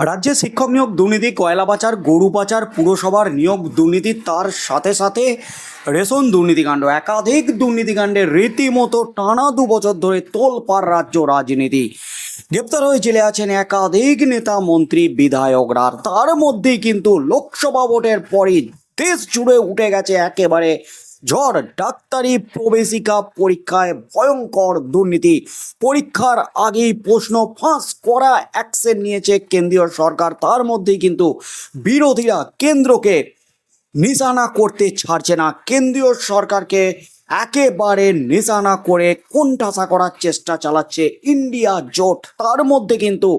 রাজ্যে শিক্ষক নিয়োগ দুর্নীতি, কয়লা পাচার, গরু পাচার, পুরসভার নিয়োগ দুর্নীতি, তার সাথে সাথে রেশন দুর্নীতিকাণ্ড একাধিক দুর্নীতিকাণ্ডে রীতিমতো টানা দু বছর ধরে তোলপাড় রাজ্য রাজনীতি। গ্রেপ্তার হয়ে জেলে আছেন একাধিক নেতা, মন্ত্রী, বিধায়করা। তার মধ্যেই কিন্তু লোকসভা ভোটের পরই দেশ জুড়ে উঠে গেছে একেবারে ঝড় ডাক্তারি, প্রবেশিকা পরীক্ষায় ভয়ঙ্কর দুর্নীতি। পরীক্ষার আগেই প্রশ্ন ফাঁস করা অ্যাকশন নিয়েছে কেন্দ্রীয় সরকার। তার মধ্যেই কিন্তু বিরোধীরা কেন্দ্রকে নিশানা করতে ছাড়ছে না। কেন্দ্রীয় সরকারকে একেবারে নিশানা করে কোণঠাসা করার চেষ্টা চালাচ্ছে ইন্ডিয়া জোট। তার মধ্যে কিন্তু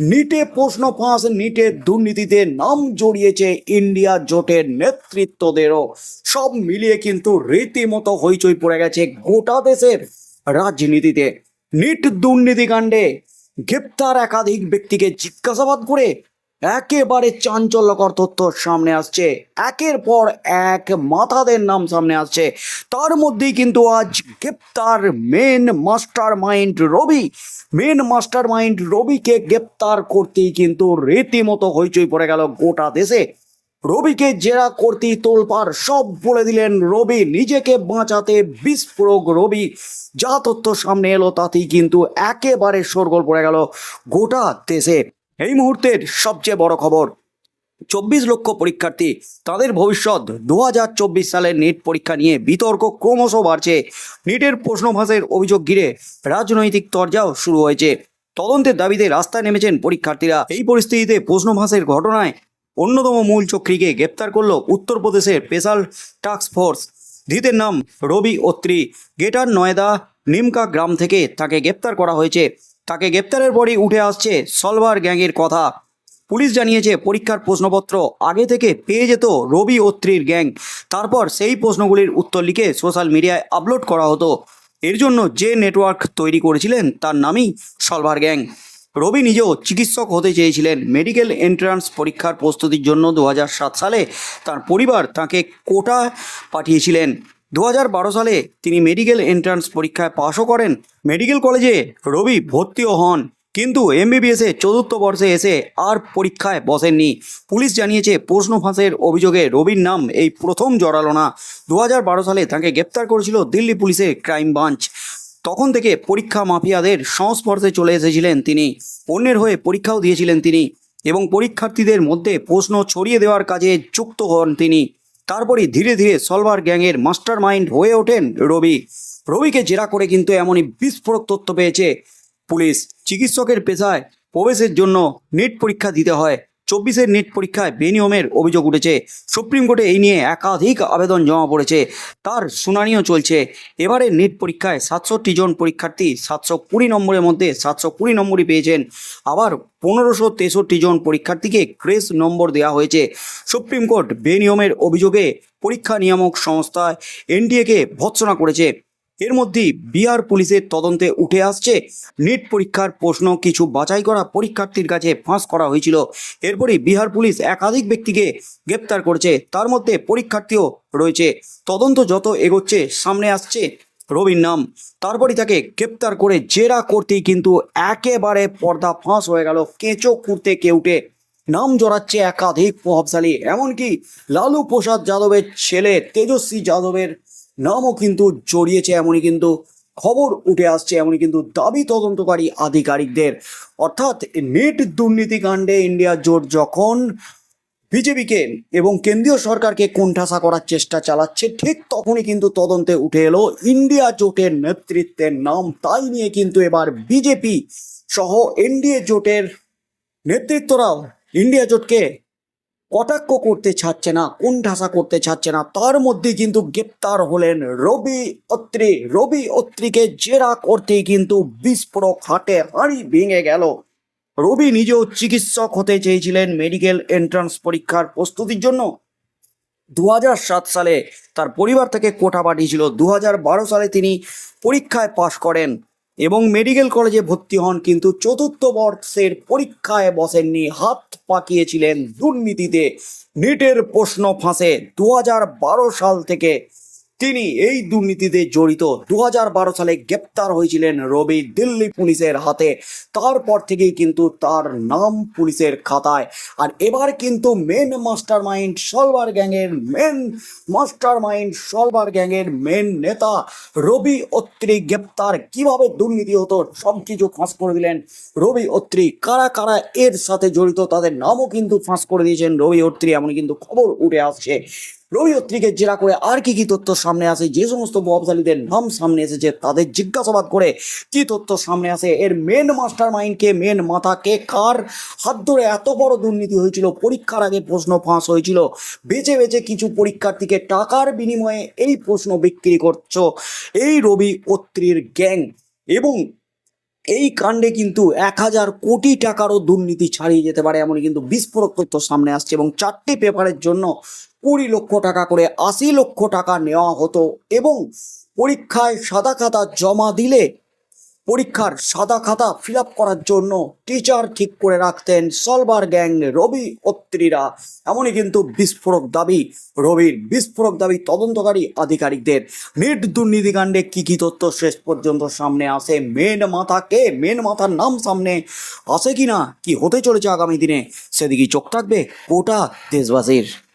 নিটে প্রশ্ন ফাঁস নিটের দুর্নীতিতে নাম জড়িয়েছে ইন্ডিয়া জোটের নেতৃত্বদেরও। সব মিলিয়ে কিন্তু রীতিমতো হইচই পড়ে গেছে গোটা দেশের রাজনীতিতে। নিট দুর্নীতিকাণ্ডে গ্রেপ্তার একাধিক ব্যক্তিকে জিজ্ঞাসাবাদ করে একেবারে চাঞ্চল্যকর তথ্য সামনে আসছে। একের পর এক মাথাদের নাম সামনে আসছে। তার মধ্যেই কিন্তু আজ গ্রেপ্তার main master mind Ravi. Main master mind রবিকে গ্রেপ্তার করতেই কিন্তু রীতিমতো হইচই পড়ে গেল গোটা দেশে। রবিকে জেরা করতেই তোলপাড় সব বলে দিলেন রবি। নিজেকে বাঁচাতে বিস্ফোরক রবি। যা তথ্য সামনে এলো তাতেই কিন্তু একেবারে শোরগোল পড়ে গেল গোটা দেশে। এই মুহূর্তের সবচেয়ে বড় খবর, চব্বিশ লক্ষ পরীক্ষার্থী তাদের ভবিষ্যৎ দু হাজার চব্বিশ সালের নেট পরীক্ষা নিয়ে বিতর্ক ক্রমশ বাড়ছে। নিটের প্রশ্নভাসের অভিযোগ ঘিরে রাজনৈতিক তরজাও শুরু হয়েছে। তদন্তের দাবিতে রাস্তায় নেমেছেন পরীক্ষার্থীরা। এই পরিস্থিতিতে প্রশ্নভাসের ঘটনায় অন্যতম মূল চক্রীকে গ্রেপ্তার করল উত্তরপ্রদেশের স্পেশাল টাস্ক ফোর্স। ধৃতের নাম রবি অত্রি। গেটার নয়দা নিমকা গ্রাম থেকে তাকে গ্রেপ্তার করা হয়েছে। তাকে গ্রেপ্তারের পরই উঠে আসছে সলভার গ্যাংয়ের কথা। পুলিশ জানিয়েছে, পরীক্ষার প্রশ্নপত্র আগে থেকে পেয়ে যেত রবি অত্রির গ্যাং। তারপর সেই প্রশ্নগুলির উত্তর লিখে সোশ্যাল মিডিয়ায় আপলোড করা হতো। এর জন্য যে নেটওয়ার্ক তৈরি করেছিলেন তার নামই সলভার গ্যাং। রবি নিজেও চিকিৎসক হতে চেয়েছিলেন। মেডিকেল এন্ট্রান্স পরীক্ষার প্রস্তুতির জন্য দু হাজার সাত সালে তার পরিবার তাকে কোটা পাঠিয়েছিলেন। দু হাজার বারো সালে তিনি মেডিকেল এন্ট্রান্স পরীক্ষায় পাশও করেন। মেডিকেল কলেজে রবি ভর্তিও হন। কিন্তু এমবিবিএসে চতুর্থ বর্ষে এসে আর পরীক্ষায় বসেননি। পুলিশ জানিয়েছে, প্রশ্ন ফাঁসের অভিযোগে রবির নাম এই প্রথম জড়ালো না। দু হাজার বারো সালে তাকে গ্রেপ্তার করেছিল দিল্লি পুলিশের ক্রাইম ব্রাঞ্চ। তখন থেকে পরীক্ষা মাফিয়াদের সংস্পর্শে চলে এসেছিলেন তিনি। অন্যের হয়ে পরীক্ষাও দিয়েছিলেন তিনি এবং পরীক্ষার্থীদের মধ্যে প্রশ্ন ছড়িয়ে দেওয়ার কাজে যুক্ত হন তিনি। তারপরই ধীরে ধীরে সলভার গ্যাংয়ের মাস্টার মাইন্ড হয়ে ওঠেন রবি। রবিকে জেরা করে কিন্তু এমনই বিস্ফোরক তথ্য পেয়েছে। পুলিশ চিকিৎসকের পেশায় প্রবেশের জন্য নিট পরীক্ষা দিতে হয়। চব্বিশের নিট পরীক্ষায় বেনিয়মের অভিযোগ উঠেছে। সুপ্রিম কোর্টে এই নিয়ে একাধিক আবেদন জমা পড়েছে। তার শুনানিও চলছে। এবারে নিট পরীক্ষায় সাতষট্টি জন পরীক্ষার্থী সাতশো কুড়ি নম্বরের মধ্যে সাতশো কুড়ি নম্বরই পেয়েছেন। আবার পনেরোশো তেষট্টি জন পরীক্ষার্থীকে গ্রেস নম্বর দেওয়া হয়েছে। সুপ্রিম কোর্ট বেনিয়মের অভিযোগে পরীক্ষা নিয়ামক সংস্থা এনডিএকে ভৎসনা করেছে। এর মধ্যেই বিহার পুলিশের তদন্তে উঠে আসছে। নিট পরীক্ষার প্রশ্ন, কিছু বাছাই করা পরীক্ষার্থীর কাছে ফাঁস করা হয়েছিল। এরপরই বিহার পুলিশ একাধিক ব্যক্তিকে গ্রেপ্তার করেছে। তার মধ্যে পরীক্ষার্থীও রয়েছে। তদন্ত যত এগোচ্ছে, সামনে আসছে রবির নাম। তারপরই তাকে গ্রেপ্তার করে জেরা করতেই কিন্তু একেবারে পর্দা ফাঁস হয়ে গেল। কেঁচো খুঁড়তে কেউটে নাম জড়াচ্ছে একাধিক প্রভাবশালী। এমনকি লালু প্রসাদ যাদবের ছেলে, তেজস্বী যাদবের নামও কিন্তু জড়িয়েছে এমনই কিন্তু খবর উঠে আসছে, এমনই কিন্তু দাবি তদন্তকারী আধিকারিকদের। অর্থাৎ নেট দুর্নীতিকাণ্ডে ইন্ডিয়া জোট যখন বিজেপিকে এবং কেন্দ্রীয় সরকারকে কোণঠাসা করার চেষ্টা চালাচ্ছে, ঠিক তখনই কিন্তু তদন্তে উঠে এলো ইন্ডিয়া জোটের নেতৃত্বের নাম। তাই নিয়ে কিন্তু এবার বিজেপি সহ এনডিএ জোটের নেতৃত্বরাও ইন্ডিয়া জোটকে কটাক্ষ করতে ছাড়ছে না, কোণঠাসা করতে ছাড়ছে না। তার মধ্যে কিন্তু গ্রেপ্তার হলেন রবি অত্রি। রবি অত্রিকে জেরা করতেই কিন্তু বিস্ফোরক হাটে হাঁড়ি ভেঙে গেল। রবি নিজেও চিকিৎসক হতে চেয়েছিলেন মেডিকেল এন্ট্রান্স পরীক্ষার প্রস্তুতির জন্য। দু সালে তার পরিবার থেকে কোটা পাঠিয়েছিল। দু হাজার বারো সালে তিনি পরীক্ষায় পাশ করেন। এবং মেডিকেল কলেজে ভর্তি হন, কিন্তু চতুর্থ বর্ষের পরীক্ষায় বসেননি। হাত পাকিয়েছিলেন দুর্নীতিতে। নিটের প্রশ্ন ফাঁসে। দু হাজার বারো সাল থেকে তিনি এই দুর্নীতিতে জড়িত। দু সালে গ্রেপ্তার হয়েছিলেন রবি দিল্লি পুলিশের হাতে। তারপর থেকেই কিন্তু তার নাম পুলিশের খাতায়। আর এবার কিন্তু মেন মাস্টার মাইন্ড সলভার গ্যাংয়ের মেন মাস্টার মাইন্ড সলভার গ্যাংয়ের মেন নেতা রবি অত্রি গ্রেপ্তার। কীভাবে দুর্নীতি হতো, সব কিছু ফাঁস করে দিলেন রবি অত্রি। কারা কারা এর সাথে জড়িত, তাদের নামও কিন্তু ফাঁস করে দিয়েছেন রবি অত্রি এমন কিন্তু খবর উঠে আসছে। রবি অত্রিকে জেরা করে আর কি কি তথ্য সামনে আসে, যে সমস্ত প্রভাবশালীদের নাম সামনে এসেছে তাদের জিজ্ঞাসাবাদ করে কি তথ্য সামনে আসে। এর মেন মাস্টার মাইন্ডকে মেন মাথাকে কার হাত ধরে এত বড় দুর্নীতি হয়েছিল? পরীক্ষার আগে প্রশ্ন ফাঁস হয়েছিল। বেছে বেছে কিছু পরীক্ষার্থীকে টাকার বিনিময়ে এই প্রশ্ন বিক্রি করছ এই রবি অত্রির গ্যাং এবং এই কাণ্ডে কিন্তু এক হাজার কোটি টাকারও দুর্নীতি ছাড়িয়ে যেতে পারে এমনই কিন্তু বিস্ফোরক তথ্য সামনে আসছে এবং চারটি পেপারের জন্য কুড়ি লক্ষ টাকা করে আশি লক্ষ টাকা নেওয়া হতো এবং পরীক্ষায় সাদা খাতা জমা দিলে পরীক্ষার সাদা খাতা ফিল করার জন্য টিচার ঠিক করে রাখতেন সলভার গ্যাং রবি অত্রিরা। এমনই কিন্তু বিস্ফোরক দাবি রবির। বিস্ফোরক দাবি তদন্তকারী আধিকারিকদের। নেট দুর্নীতিকাণ্ডে কি কি তথ্য শেষ পর্যন্ত সামনে আসে? মেন মাথা কে? মেন মাথার নাম সামনে আসে কি না কি হতে চলেছে আগামী দিনে? সেদিকেই চোখ থাকবে গোটা দেশবাসীর।